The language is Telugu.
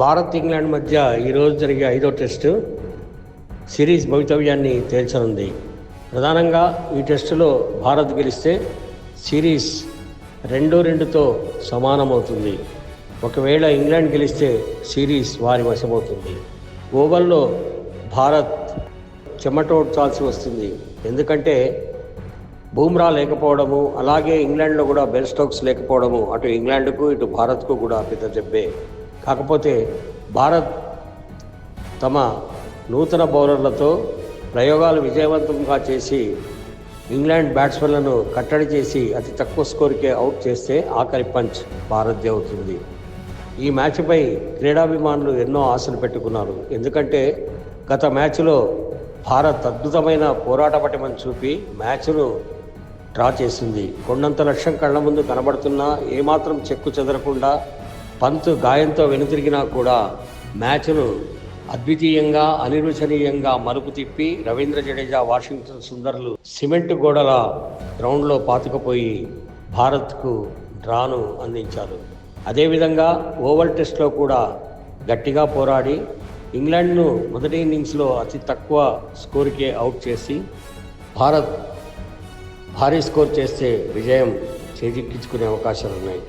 భారత్ ఇంగ్లాండ్ మధ్య ఈరోజు జరిగే ఐదో టెస్టు సిరీస్ భవితవ్యాన్ని తేల్చనుంది. ప్రధానంగా ఈ టెస్టులో భారత్ గెలిస్తే సిరీస్ రెండు రెండుతో సమానమవుతుంది. ఒకవేళ ఇంగ్లాండ్ గెలిస్తే సిరీస్ వారి వశమవుతుంది. ఓవల్లో భారత్ చెమటోడ్చాల్సి వస్తుంది. ఎందుకంటే బూమ్రా లేకపోవడము అలాగే ఇంగ్లాండ్లో కూడా బెల్ స్టోక్స్ లేకపోవడము అటు ఇంగ్లాండ్కు ఇటు భారత్కు కూడా పెద్ద దెబ్బే. కాకపోతే భారత్ తమ నూతన బౌలర్లతో ప్రయోగాలు విజయవంతంగా చేసి ఇంగ్లాండ్ బ్యాట్స్మెన్లను కట్టడి చేసి అతి తక్కువ స్కోర్కే అవుట్ చేస్తే ఆఖరి పంచ్ భారత్దే అవుతుంది. ఈ మ్యాచ్పై క్రీడాభిమానులు ఎన్నో ఆశలు పెట్టుకున్నారు. ఎందుకంటే గత మ్యాచ్లో భారత్ అద్భుతమైన పోరాట పటిమని చూపి మ్యాచ్ను డ్రా చేసింది. కొండంత లక్ష్యం కళ్ళ ముందు కనబడుతున్నా ఏమాత్రం చెక్కు చెదరకుండా పంత్ గాయంతో వెనుతిరిగినా కూడా మ్యాచ్ను అద్వితీయంగా అనిర్వచనీయంగా మలుపు తిప్పి రవీంద్ర జడేజా వాషింగ్టన్ సుందర్లు సిమెంట్ గోడల గ్రౌండ్లో పాతుకుపోయి భారత్కు డ్రాను అందించారు. అదేవిధంగా ఓవల్ టెస్ట్లో కూడా గట్టిగా పోరాడి ఇంగ్లాండ్ను మొదటి ఇన్నింగ్స్లో అతి తక్కువ స్కోర్కే అవుట్ చేసి భారత్ భారీ స్కోర్ చేస్తే విజయం చేజిక్కించుకునే అవకాశాలు ఉన్నాయి